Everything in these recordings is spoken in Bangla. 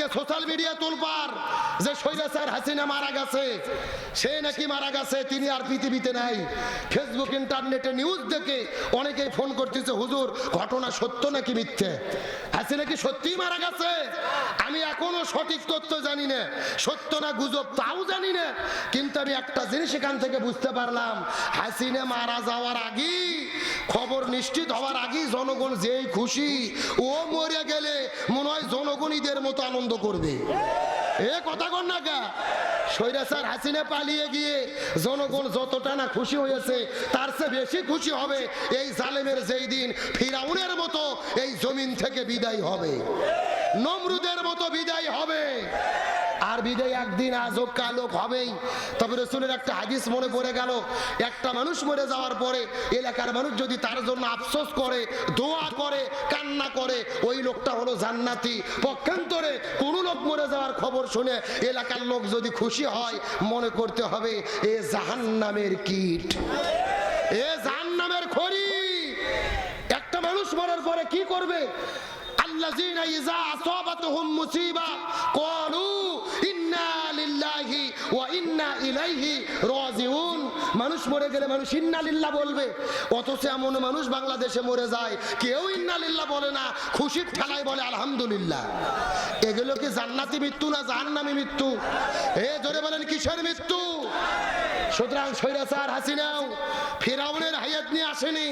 আজকে সোশ্যাল মিডিয়া তুলপার যে স্যার হাসিনা মারা গেছে, সে নাকি মারা গেছে, তিনি আর পৃথিবীতে নাই। ফেসবুক ইন্টারনেটে নিউজ দেখে অনেকেই ফোন করতেছে, হুজুর, ঘটনা সত্য নাকি মিথ্যে? হাসিনা কি সত্যিই মারা গেছে? আমি এখনও সঠিক তথ্য জানি না। সত্য না গুজব তাও জানি না। কিন্তু আমি একটা জিনিস এখান থেকে বুঝতে পারলাম, হাসিনা মারা যাওয়ার আগেই, খবর নিশ্চিত হওয়ার আগেই জনগণ যেই খুশি, ও মরে গেলে মনে হয় জনগণ ঈদের মতো আনন্দ করবে। এ কথা কর না কা। স্বৈরাচার হাসিনা পালিয়ে গিয়ে জনগণ যতটা না খুশি হয়েছে, তার চেয়ে বেশি খুশি হবে এই জালেমের যেই দিন ফিরাউনের মতো এই জমিন থেকে বিদায় হবে। নমরুদের মতো বিদায় হবে। আর বিদায় একদিন আজ হোক কাল হবেই। তবে রসুলের একটা হাদিস মনে পড়ে গেল, একটা মানুষ মরে যাওয়ার পরে এলাকার মানুষ যদি তার জন্য আফসোস করে, দোয়া করে, কান্না করে, ওই লোকটা হলো জান্নাতি। পক্ষান্তরে কোনো লোক মরে যাওয়ার খবর শুনে এলাকার লোক যদি খুশি হয়, মনে করতে হবে এ জাহান নামের কীট। এ জাহান নামের খড়ি। একটা মানুষ মরার পরে কি করবে? আল্লাহ ইজা আসাবাতহুম মুসিবা কলু মানুষ মরে গেলে মানুষ বলবে। অথচ এমন মানুষ বাংলাদেশে মরে যায়, কেউ ইন্নালিল্লাহ বলে না, খুশির ঠেলায় বলে আলহামদুলিল্লাহ। এগুলো কি জান্নাতি মৃত্যু না জাহান্নামি মৃত্যু? এ, জোরে বলেন, কিসের মৃত্যু? সুতরাং স্বৈরাচার হাসিনাও ফেরাউনের হায়াত নিয়ে আসেনি,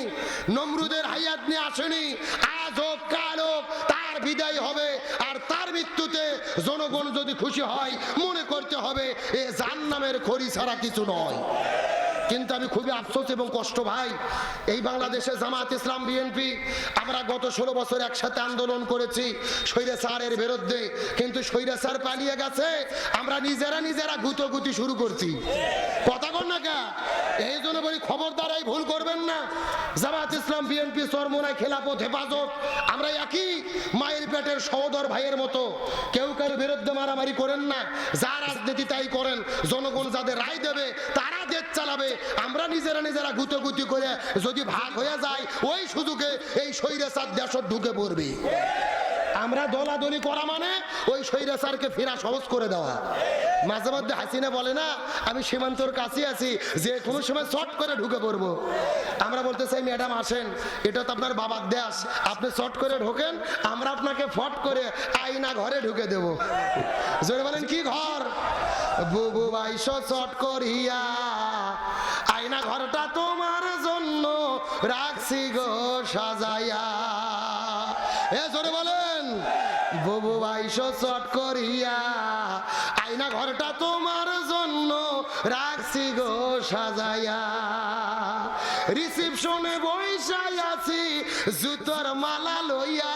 নমরুদের হায়াত নিয়ে আসেনি আজ কালো তার বিদায় হবে, আর তার মৃত্যুতে জনগণ যদি খুশি হয়, মনে করতে হবে, এ জাহান্নামের খড়ি ছাড়া কিছু নয়। কিন্তু আমি খুবই আফসোস এবং কষ্ট ভাই। এই বাংলাদেশে জামাত ইসলাম, বিএনপি, আমরা গত ষোলো বছর একসাথে আন্দোলন করেছি স্বৈরাচারের বিরুদ্ধে। কিন্তু স্বৈরাচার পালিয়ে গেছে, আমরা নিজেরা নিজেরা গুতোগুতি শুরু করছি। কথা কর না কা? এই জন্য বলি খবরদার এই ভুল করবেন না। জামাত ইসলাম, বিএনপি চরমোনায় খেলাপথ, হেফাজত। আমরা একই মায়ের পেটের সহদর ভাইয়ের মতো। কেউ কারও বিরুদ্ধে মারামারি করেন না। যা রাজনীতি তাই করেন। জনগণ যাদের রায় দেবে, তারা দেশ চালাবে। আমরা নিজেরা নিজেরা গুতোগুতি করে যদি ভাগ হয়ে যায়, ওই সুযোগে এই স্বৈরাচার দেশ ঢুকে পড়বে। আমরা দলাদলি করা মানে ওই স্বৈরাচারকে ফেরা সহজ করে দেওয়া। মাঝে মধ্যে হাসিনা বলে, না, আমি সীমান্তর কাছে আছি, যে কোনো সময় শর্ট করে ঢুকে পড়ব। আমরা বলতে চাই, ম্যাডাম, আসেন। এটা তো আপনার বাবার দেশ। আপনি শর্ট করে ঢোকেন, আমরা আপনাকে ফট করে আইনা ঘরে ঢুকে দেব। জোরে বলেন, কি ঘর? বুবু বাইশ শর্ট করিয়া আয়না ঘরটা তোমার জন্য রাখছি গো সাজাইয়া। এ জোরে বলেন, বুবু বাইশ চট করিয়া আয়না ঘরটা তোমার জন্য রাখছি গো সাজাইয়া। রিসিপশনে বৈশাই আছি, জুতোর মালা লইয়া।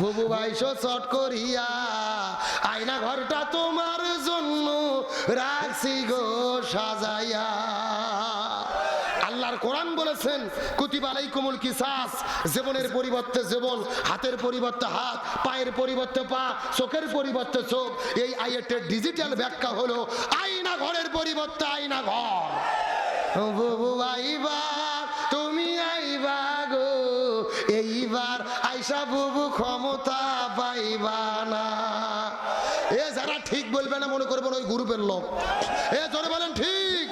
বুবু বাইশ চট করিয়া আয়না ঘরটা তোমার জন্য রাখছি গো সাজাইয়া। আল্লাহর কোরআন বলেছেন, কুতিব আলাইকুমুল কিসাস, জীবনের পরিবর্তে জীবন, হাতের পরিবর্তে হাত, পায়ের পরিবর্তে পা, চোখের পরিবর্তে চোখ। এই ডিজিটাল ব্যাখ্যা হলো আয়না ঘরের পরিবর্তে আয়না ঘর। তুমি আইবা গো, এইবার আইসা বুবু ক্ষমতা পাইবা না। এ যারা ঠিক বলবে না মনে করবেন ওই গ্রুপের লোক। এ জোরে বলেন ঠিক।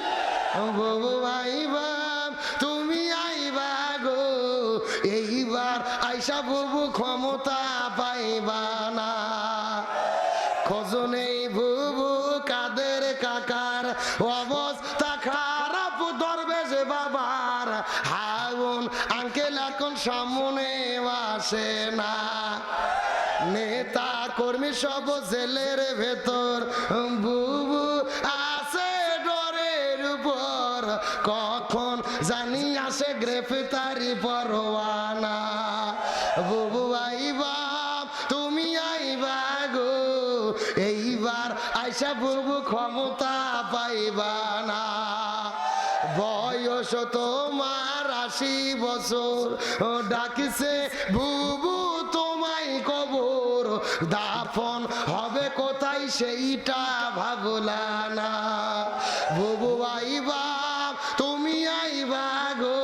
তুমি আইবা গো, এইবার আইসা বুবু ক্ষমতা পাইবা না। খোঁজনেই বুবু কাদের কাকার অবস্থা খারাপ ধরবে যে বাবার হাউন, আঙ্কেল এখন সামনে আসে সব জেলের ভেতর বুবু আছে ডরের উপর। কখন জানি আসে গ্রেফতারি পরোয়ানা। বুবু আইবা তুমি আইবা গো এইবার আইসা বুবু ক্ষমতা পাইবা না। বয়স তোমার আশি বছর। ডাকিছে, বুবু, তোমায় কবর। কোথায় সেইটা ভাবলা না। বুবু আইবা তুমি আইবা গো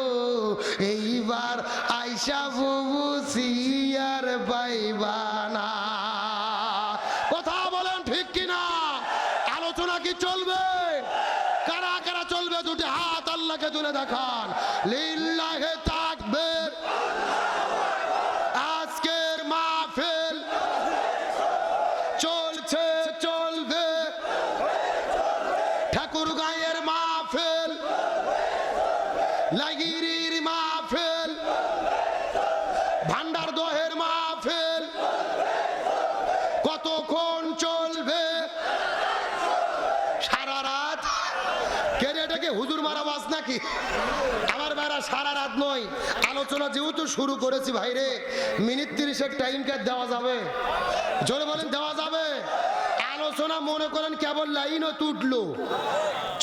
এইবার আইসা বুবু সিয়ার পাইবা না। কথা বলেন ঠিক কিনা? আলোচনা কি চলবে? কারা কারা চলবে? দুটি হাত আল্লাহকে তুলে দেখান। লিল্লাহে আমার বেড়া সারা রাত নয়। আলোচনা যেহেতু শুরু করেছি ভাইরে, মিনিট তিরিশের টাইম কাজ দেওয়া যাবে? জোরে বলেন, দেওয়া যাবে? আলোচনা মনে করেন কেবল লাইনও তুটলো।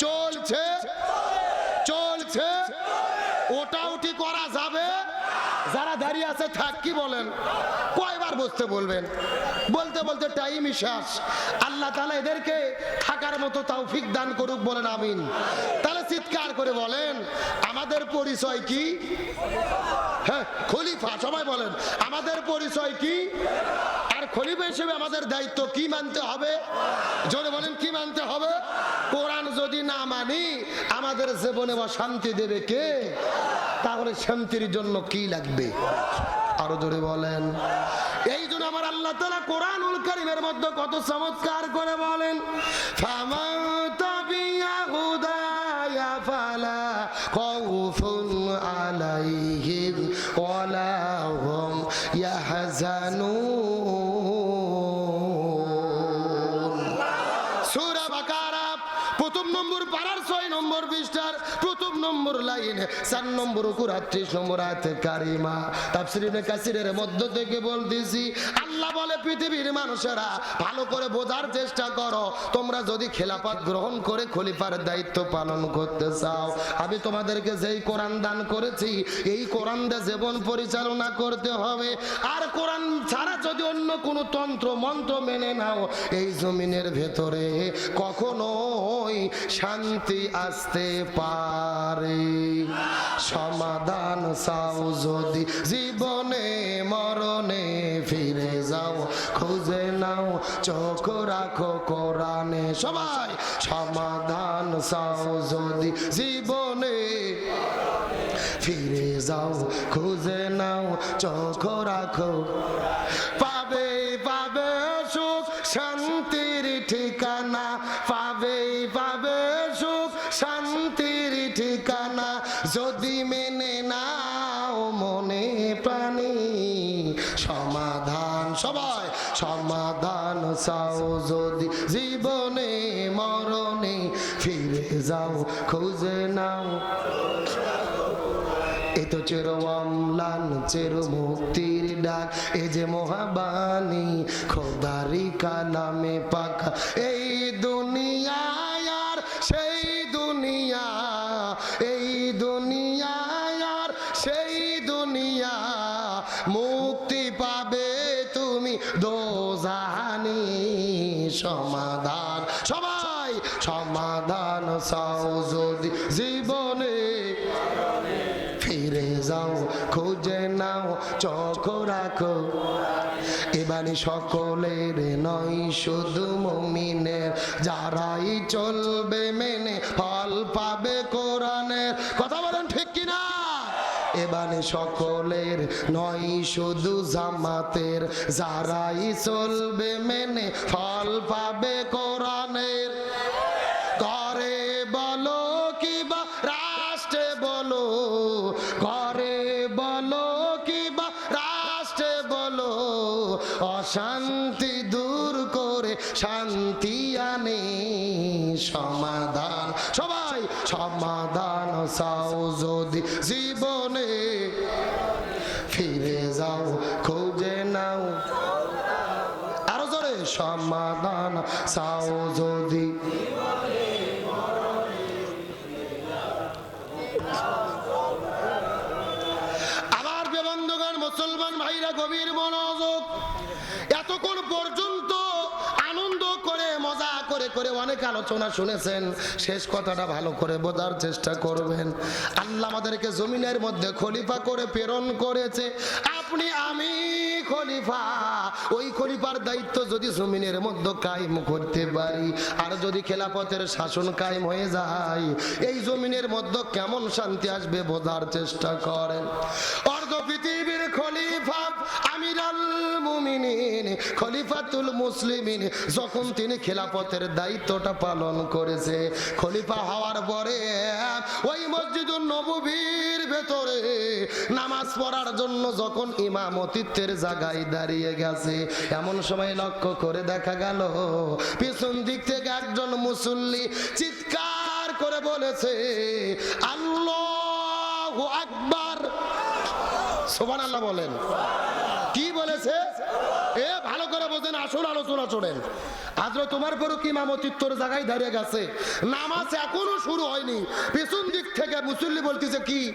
চলছে চলছে। ওটা উঠি করা যাবে? যারা দাঁড়িয়ে আছে থাক, কি বলেন? কয়বার বসতে বলবেন। বলতে বলতে টাইমই শেষ। আল্লাহ তালা এদেরকে থাকার মতো তৌফিক দান করুক বলেন, আমিন। তাহলে চিৎকার করে বলেন, আমাদের পরিচয় কি? হ্যাঁ খলিফা, সবাই বলেন, আমাদের পরিচয় কি? আর খলিফা হিসেবে আমাদের দায়িত্ব কি মানতে হবে? জোরে বলেন, কি মানতে হবে? কোরআন যদি না মানি, আমাদের জীবনে বা শান্তি দেবে কে? তাহলে শান্তির জন্য কি লাগবে? আরও জোরে বলেন। এই জন্য আমার আল্লাহ তালা কোরআনুল করিমের মধ্যে কত চমৎকার করে বলেন ফামান চার নম্বর উপর আটত্রিশ নম্বর আয়াতে কারিমা তাফসিরিনে কাসিরের মধ্য থেকে বলতেছি আল্লাহ বলে পৃথিবীর মানুষেরা, ভালো করে বোঝার চেষ্টা করো। তোমরা যদি খেলাফত গ্রহণ করে খলিফার দায়িত্ব পালন করতে চাও, আমি তোমাদেরকে যেই কোরআন দান করেছি, এই কোরআন দিয়ে জীবন পরিচালনা করতে হবে। আর কোরআন ছাড়া যদি অন্য কোনো তন্ত্র, মন্ত্র মেনে নাও, এই জমিনের ভেতরে কখনোই শান্তি আসতে পারে। সমাধান চাও যদি, জীবনে, মরণে নাও চোখ রাখো কোরআনে। সবাই সমাধান চাও যদি জীবনে। ফিরে যাও, খুঁজে নাও, চোখ রাখো। চাও যদি জীবনে, মরণে ফিরে যাও, খুঁজে নাও। এ তো চের অম্লান চের মুক্তির ডাক। এ যে মহাবাণী, খোদারি কালামে পাকা। এই দুনিয়ায় সকলের নয়, শুধু মমিনের। যারাই চলবে মেনে ফল পাবে কোরআনের। কথা বলেন ঠিক কিনা? এবারে সকলের নয়, শুধু জামাতের। যারাই চলবে মেনে ফল পাবে কোরআনের। অশান্তি দূর করে শান্তি আনে, সমাধান, সবাই সমাধান চাও যদি জীবনে। ফিরে যাও, খুঁজে নাও। আরও জোরে, সমাধান চাও যদি। আমার বেবন্ধগান মুসলমান ভাইরা, গভীর মনোযোগ অনেক আলোচনা শুনেছেন। শেষ কথাটা ভালো করে বোঝার চেষ্টা করবেন। আল্লাহ আমাদেরকে জমিনের মধ্যে খলিফা করে প্রেরণ করেছে। আপনি, আমি খলিফা। ওই খলিফার দায়িত্ব যদি জমিনের মধ্যে কায়েম করতে পারি, আর যদি খেলাপথের শাসন কায়েম হয়ে যায়, এই জমিনের মধ্যে কেমন শান্তি আসবে বোঝার চেষ্টা করেন। অর্ধ পৃথিবীর খলিফা আমিরাল খলিফাতুল মুসলিমিন, যখন তিনি খেলাপথের দায়িত্বটা পালন করেছে, খলিফা হওয়ার পরে ওই মসজিদুল নববীর ভেতরে নামাজ পড়ার জন্য যখন ইমামতিত্বের জায়গায় দাঁড়িয়ে গেছে, এমন সময় লক্ষ্য করে দেখা গেল, পিছন দিক থেকে একজন মুসল্লি চিৎকার করে বলেছে, আল্লাহ আকবার। সোমান আল্লাহ বলেন। কি বলেছে? এ, ভালো করে বোঝেন, আসল আলোচনা চলেন আজরা তোমার পরও কি মামতিত্বর জায়গায় দাঁড়িয়ে গেছে। নামাজ এখনও শুরু হয়নি। পেছন দিক থেকে মুসল্লি বলতেছে, কি?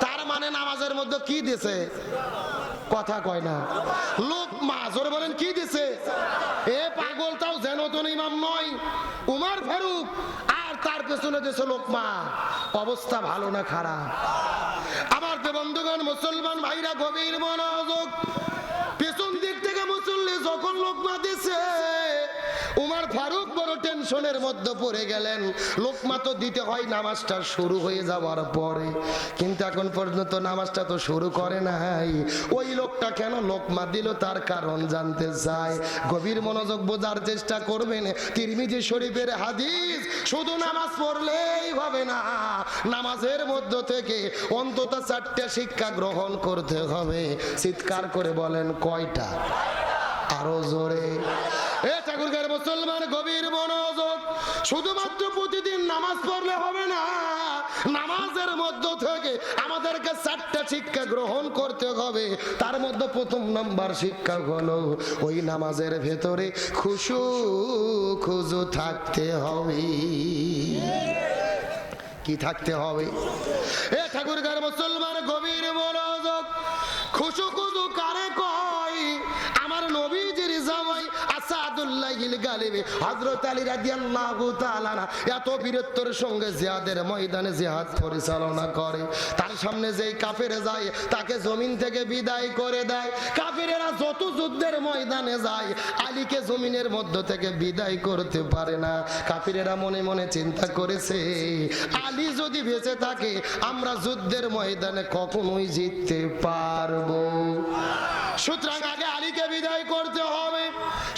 তার মানে নামাজের মধ্যে কি দিছে? কথা কয় না। লোক মাজরে বলেন, কি দিছে? এ পাগল তাও যেন তো ইমাম নয়, উমার ফারুক। আর তার পেছনে দিছে লোকমা অবস্থা ভালো না খারাপ। আমার তো বন্ধুগণ মুসলমান ভাইরা গভীর মনোযোগ পেছন দিক থেকে মুসল্লি যখন লোকমা দিছে টেনশনের মধ্যে পড়ে গেলেন। লোকমা তো দিতে হয় নামাজটা শুরু হয়ে যাওয়ার পরে। কিন্তু এখন পর্যন্ত নামাজটা তো শুরু করে নাই। ওই লোকটা কেন লোকমা দিল তার কারণ জানতে চায় গভীর মনোযোগ বোঝার চেষ্টা করবেন তিরমিজি শরীফের হাদিস। শুধু নামাজ পড়লেই হবে না, নামাজের মধ্য থেকে অন্তত চারটে শিক্ষা গ্রহণ করতে হবে। চিৎকার করে বলেন, কয়টা? আরও জোরে। এ ঠাকুরগার মুসলমান, গভীর মনোযোগ। শুধুমাত্র প্রতিদিন নামাজ পড়লে হবে না, নামাজের মধ্য থেকে আমাদেরকে চারটা শিক্ষা গ্রহণ করতে হবে। তার মধ্যে প্রথম নাম্বার শিক্ষা হলো, ওই নামাজের ভেতরে খুশু খুজু থাকতে হবে। কি থাকতে হবে? এ ঠাকুরগার মুসলমান, গভীর মনোযোগ। খুশু খুজু কারে কয়? জমিনের মধ্য থেকে বিদায় করতে পারে না। কাফিরেরা মনে মনে চিন্তা করেছে, আলী যদি বেঁচে থাকে, আমরা যুদ্ধের ময়দানে কখনোই জিততে পারব। সুতরাং আগে আলীকে বিদায় করতে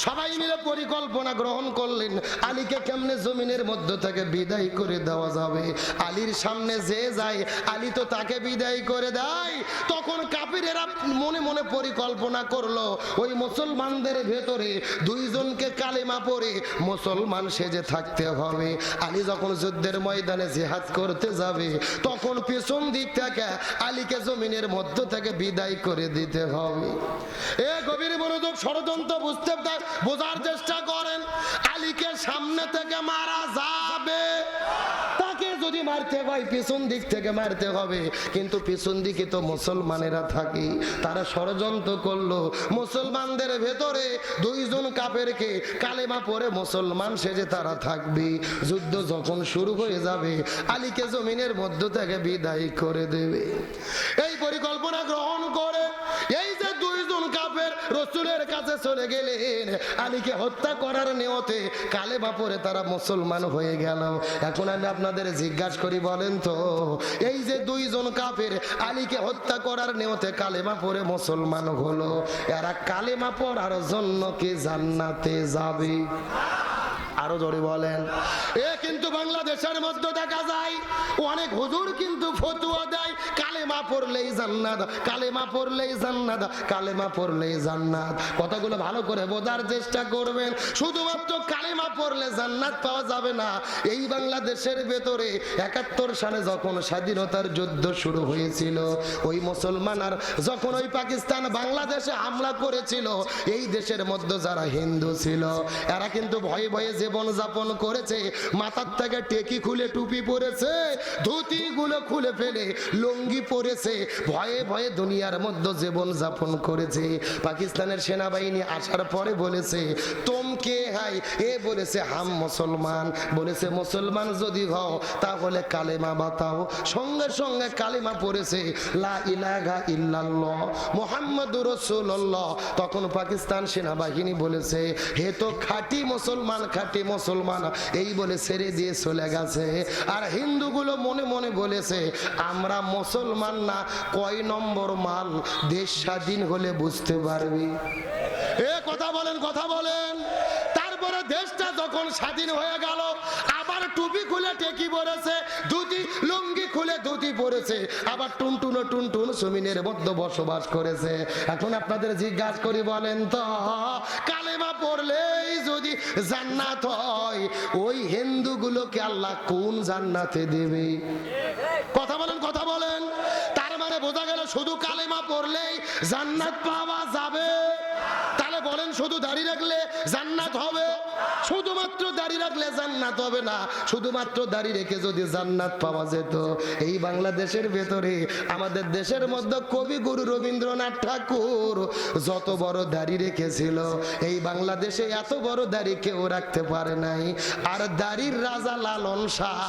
সবাই মিলে পরিকল্পনা গ্রহণ করলেন। আলীকে কেমনে জমিনের মধ্য থেকে বিদায় করে দেওয়া যাবে? আলীর সামনে যে যায়, আলী তো তাকে বিদায় করে দেয়। তখন কাপিরেরা মনে মনে পরিকল্পনা করল, ওই মুসলমানদের ভেতরে দুইজনকে কালেমা পরে মুসলমান সেজে থাকতে হবে। আলী যখন যুদ্ধের ময়দানে জেহাদ করতে যাবে, তখন পেছন দিক থেকে আলীকে জমিনের মধ্য থেকে বিদায় করে দিতে হবে। এ গভীর মনোযোগ ষড়যন্ত্র বুঝতে বোঝার চেষ্টা করেন, আলীকে সামনে থেকে মারা যাবে। তাকে যদি মারতে হয় দিক থেকে মারতে হবে। কিন্তু দিকে তো মুসলমানেরা থাকে, তারা ষড়যন্ত্র করল। মুসলমানদের ভেতরে দুইজন কাপেরকে কালেমা পরে মুসলমান সেজে তারা থাকবে। যুদ্ধ যখন শুরু হয়ে যাবে, আলীকে জমিনের মধ্য থেকে বিদায় করে দেবে। এই পরিকল্পনা গ্রহণ করে রসুলের কাছে চলে গেলেন। আলীকে হত্যা করার নিয়তে কালে বাপরে তারা মুসলমান হয়ে গেল। এখন আমি আপনাদের জিজ্ঞাসা করি, বলেন তো, এই যে দুইজন কাপের আলীকে হত্যা করার নিয়তে কালেমা পরে মুসলমান হলো, এরা কালেমা পড়ার জন্য কি জান্নাতে যাবে? আরও জোরে বলেন। এ কিন্তু বাংলাদেশের মধ্যে দেখা যায়, অনেক হুজুর কিন্তু ফতুয়া দেয় কালেমা পড়লেই জান্নাত, কালেমা পড়লেই জান্নাত, কালেমা পড়লেই জান্নাত। কথাগুলো ভালো করে বোঝার চেষ্টা করবেন। শুধুমাত্র কালেমা পড়লে জান্নাত পাওয়া যাবে না। এই বাংলাদেশের ভেতরে একাত্তর সালে যখন স্বাধীনতার যুদ্ধ শুরু হয়েছিল, ওই মুসলমান আর যখন ওই পাকিস্তান বাংলাদেশে হামলা করেছিল, এই দেশের মধ্যে যারা হিন্দু ছিল, এরা কিন্তু ভয়ে ভয়ে জীবন যাপন করেছে। মাথার থেকে টেকি খুলে টুপি পরেছে ধুতি গুলো খুলে ফেলে, লুঙ্গি পড়েছে, ভয়ে ভয়ে দুনিয়ার মধ্যে জীবন যাপন করেছে। পাকিস্তানের সেনাবাহিনী আসার পরে বলেছে তোমকে হাই? এ বলেছে, হাম মুসলমান। বলেছে, মুসলমান যদি হও, তাহলে কালেমা বাতাও। সঙ্গে সঙ্গে কালেমা পড়েছে, লা ইলাহা ইল্লাল্লাহ মুহাম্মাদুর রাসূলুল্লাহ। তখন পাকিস্তান সেনাবাহিনী বলেছে, হে তো খাঁটি মুসলমান খাঁটি মুসলমান। এই বলে ছেড়ে দিয়ে চলে গেছে। আর হিন্দুগুলো মনে মনে বলেছে, আমরা মুসলমান না, কয় নম্বর মাল? দেশ স্বাধীন হলে বুঝতে পারবি। এ, কথা বলেন কথা বলেন। তারপরে দেশটা যখন স্বাধীন হয়ে গেল, আবার টুপি খুলে টেকি পড়েছে দুটি লুঙ্গি খুলে ধুতি পড়েছে আবার টুনটুনো টুনটুন জমিনের মধ্যে বসবাস করেছে। এখন আপনাদের জিজ্ঞাসা করি, বলেন তো, কালেমা পড়লেই যদি জান্নাত হয়, ওই হিন্দুগুলোকে আল্লাহ কোন জান্নাতে দেবে? কথা বলেন, কথা বোঝা গেল শুধু কালেমা পড়লেই জান্নাত পাওয়া যাবে। তাহলে বলেন, শুধু দাঁড়িয়ে রাখলে জান্নাত হবে? শুধুমাত্র দাঁড়িয়ে রাখলে জান্নাত হবে না, শুধুমাত্র দাঁড়িয়ে রেখে যদি জান্নাত পাওয়া যেত। এই বাংলাদেশের ভেতরে, আমাদের দেশের মধ্যে কবি গুরু রবীন্দ্রনাথ ঠাকুর যত বড় দাড়ি রেখেছিল, এই বাংলাদেশে এত বড় দাড়ি কেউ রাখতে পারে নাই। আর দাড়ির রাজা লালন শাহ,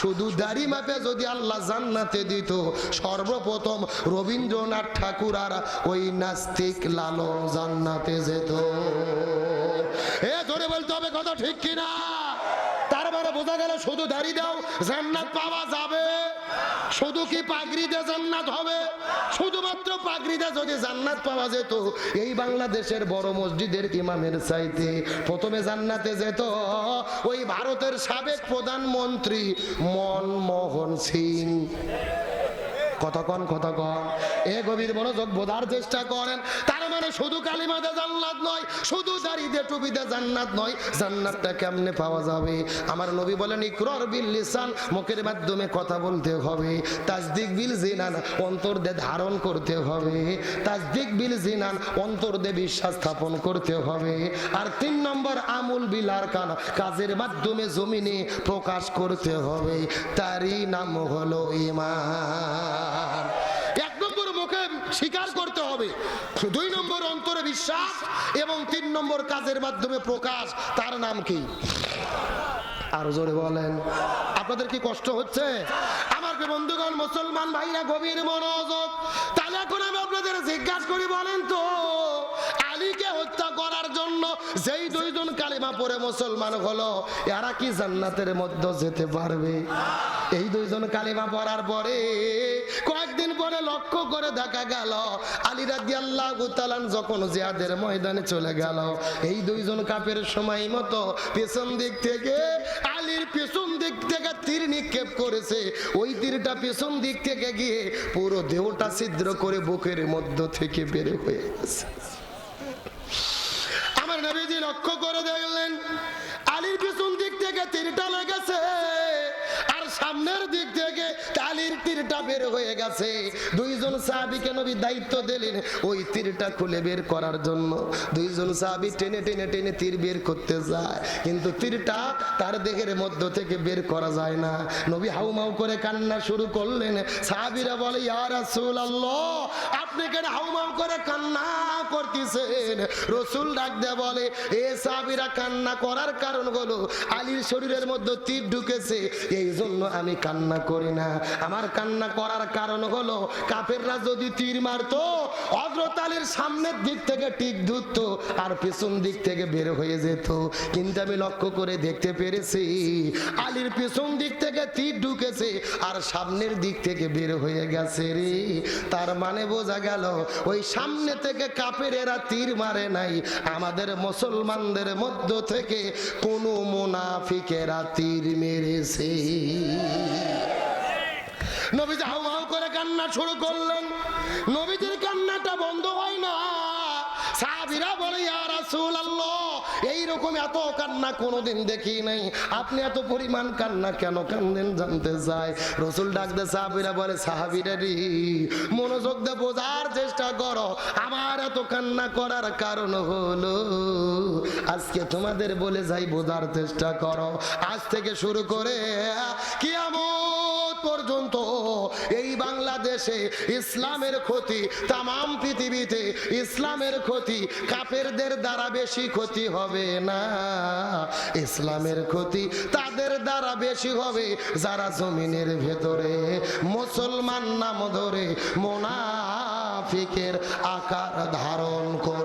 শুধু দাড়ি মাপে যদি আল্লাহ জান্নাতে দিত, সর্বপ্রথম রবীন্দ্রনাথ ঠাকুর আর ওই নাস্তিক লালন জান্নাতে যেত। এ ধরে বলতে হবে কথা ঠিক কিনা? তার মানে বোঝা গেল শুধু দাড়ি দাও, জান্নাত পাওয়া যাবে। শুধু কি পাগড়িতে জান্নাত হবে? শুধুমাত্র পাগড়িতে যদি জান্নাত পাওয়া যেত, এই বাংলাদেশের বড় মসজিদের ইমামের চাইতে প্রথমে জান্নাতে যেত। ওই ভারতের সাবেক প্রধানমন্ত্রী মনমোহন সিং। কতক্ষণ কতক্ষণ? এ গভীর মনোযোগ বোঝার চেষ্টা করেন। তার মানে শুধু কালিমাতে জান্নাত নয়, শুধু দাড়িতে, টুপিতে জান্নাত নয়। জান্নাতটা কেমনে পাওয়া যাবে? আমার নবী বলেন, ইকরার বিল লিসান মুখের মাধ্যমে কথা বলতে হবে। তাজদিক বিল জিনান, অন্তর দিয়ে ধারণ করতে হবে। তাজদিক বিল জিনান, অন্তর দিয়ে বিশ্বাস স্থাপন করতে হবে। আর তিন নম্বর আমুল বিল আরকান, কাজের মাধ্যমে জমিনে প্রকাশ করতে হবে। তারই নাম হলো ইমান এক নম্বর মুখে স্বীকার করতে হবে, দুই নম্বর অন্তরে বিশ্বাস এবং তিন নম্বর কাজের মাধ্যমে প্রকাশ, তার নাম কি? আরও জোরে বলেন। আপনাদের কি কষ্ট হচ্ছে? আমার বন্ধুগণ, মুসলমান ভাইরা, গভীর মনোযোগ। তাহলে এখন আমি আপনাদের জিজ্ঞাসা করি, বলেন তো, আলীকে হত্যা করার জন্য যেই দুইজন কালিমা পরে মুসলমান হলো, এরা কি জান্নাতের মধ্যে যেতে পারবে? এই দুইজন কালিমা পড়ার পরে কয়েকদিন পরে লক্ষ্য করে দেখা গেল আলী রাজি আল্লাহ যখন জিয়াদের ময়দানে চলে গেল, এই দুইজন কাপের সময় মতো পেছন দিক থেকে, আলীর পেছন দিক থেকে তীর নিক্ষেপ করেছে। ওই তীরটা পেছন দিক থেকে গিয়ে পুরো দেহটা ছিদ্র করে বুকের মধ্য থেকে বের হয়ে গেছে। আমার নবীজি লক্ষ্য করে দেখলেন, আলীর পেছন দিক থেকে তীরটা লেগেছে। সামনের দিক থেকে আলীর তীরটা বের হয়ে গেছে। দুইজন সাহাবিকে নবী দায়িত্ব দিলেন ওই তীরটা খুলে বের করার জন্য। দুইজন সাহাবি টেনে টেনে টেনে তীর বের করতে যায়। কিন্তু তীরটা তার দেহের মধ্য থেকে বের করা যায় না। নবী হাউমাউ করে কান্না শুরু করলেন। সাহাবিরা বলে ইয়ার ইয়া রাসূলুল্লাহ, আপনি কেন হাউমাউ করে কান্না করতেছেন? রসুল ডাক দেয়া বলে, এ সাহাবিরা কান্না করার কারণ হলো আলীর শরীরের মধ্যে তীর ঢুকেছে। এই জন্য আমি কান্না করি না। আমার কান্না করার কারণ হলো, কাফেররা যদি তীর মারতো, অগ্রতালের সামনের দিক থেকে টিক ধরতো আর পেছন দিক থেকে বের হয়ে যেত। কিন্তু আমি লক্ষ্য করে দেখতে পেরেছি, আলীর পেছন দিক থেকে তীর ঢুকেছে আর সামনের দিক থেকে বের হয়ে গেছে রে। তার মানে বোঝা গেল, ওই সামনে থেকে কাপের এরা তীর মারে নাই। আমাদের মুসলমানদের মধ্য থেকে কোনো মুনাফিকেরা তীর মেরেছে। নবীজি হাউ হাউ করে কান্না শুরু করলেন। নবীজির কান্নাটা বন্ধ হয় না সাহাবীরা বলে, ইয়া রাসূলুল্লাহ, এইরকম এত কান্না কোনোদিন দেখি নাই। আপনি এত পরিমাণ কান্না কেন কান্দেন জানতে চাই? রসুল ডাকতে সাহাবীরা বলে, সাহাবীরা রে, মনোযোগ দিয়ে বোঝার চেষ্টা করো। আমার এত কান্না করার কারণ হলো, আজকে তোমাদের বলে যাই, বোঝার চেষ্টা করো। আজ থেকে শুরু করে কিয়ামত পর্যন্ত এই বাংলাদেশে ইসলামের ক্ষতি তাম পৃথিবীতে ইসলামের ক্ষতি, কাফেরদের দ্বারা বেশি ক্ষতি হবে না। ইসলামের ক্ষতি তাদের দ্বারা বেশি হবে যারা জমিনের ভেতরে মুসলমান নাম ধরে মোনাফিকের আকার ধারণ করবে